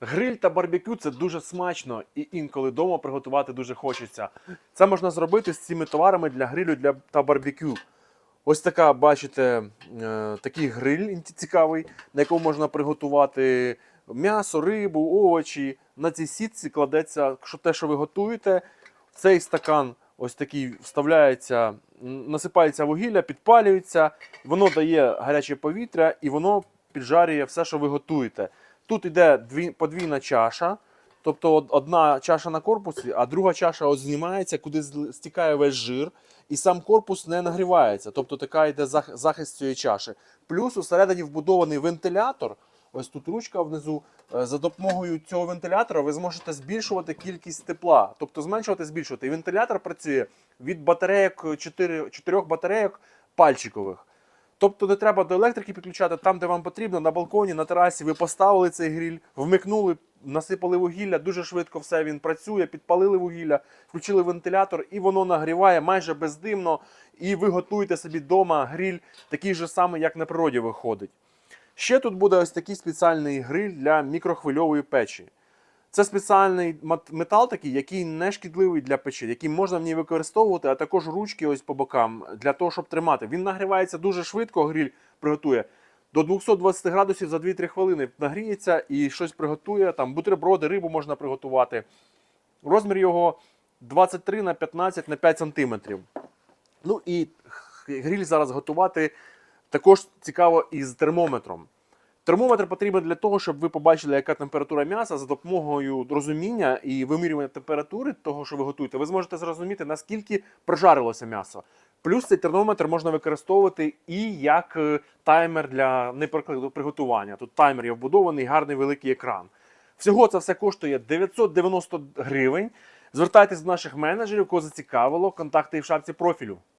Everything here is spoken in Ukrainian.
Гриль та барбекю це дуже смачно і інколи вдома приготувати дуже хочеться. Це можна зробити з цими товарами для грилю для, та барбекю. Ось така, бачите, е, такий гриль цікавий, на якому можна приготувати м'ясо, рибу, овочі. На цій сітці кладеться що те, що ви готуєте. Цей стакан ось такий вставляється, насипається вугілля, підпалюється, воно дає гаряче повітря і воно піджарює все, що ви готуєте. Тут йде дві, подвійна чаша, тобто одна чаша на корпусі, а друга чаша знімається, куди стікає весь жир, і сам корпус не нагрівається. Тобто така йде захист цієї чаші. Плюс усередині вбудований вентилятор. Ось тут ручка внизу. Е, За допомогою цього вентилятора ви зможете збільшувати кількість тепла, тобто зменшувати, збільшувати. І вентилятор працює від батарейок 4, 4 батарейок пальчикових. Тобто не треба до електрики підключати там, де вам потрібно, на балконі, на терасі. Ви поставили цей гриль, вмикнули, насипали вугілля, дуже швидко все він працює, підпалили вугілля, включили вентилятор, і воно нагріває майже бездимно. І ви готуєте собі вдома гриль, такий же самий, як на природі виходить. Ще тут буде ось такий спеціальний гриль для мікрохвильової печі. Це спеціальний метал такий, який не шкідливий для печі, який можна в ній використовувати, а також ручки ось по бокам для того, щоб тримати. Він нагрівається дуже швидко, гриль приготує. До 220 градусів за 2-3 хвилини нагріється і щось приготує. Там бутерброди, рибу можна приготувати. Розмір його 23 на 15 на 5 сантиметрів. Ну і гриль зараз готувати також цікаво із термометром. Термометр потрібен для того, щоб ви побачили, яка температура м'яса за допомогою розуміння і вимірювання температури того, що ви готуєте, ви зможете зрозуміти, наскільки прожарилося м'ясо. Плюс цей термометр можна використовувати і як е, таймер для неприкладу приготування. Тут таймер є вбудований, гарний великий екран. Всього це все коштує 990 гривень. Звертайтесь до наших менеджерів, кого зацікавило. Контакти в шапці профілю.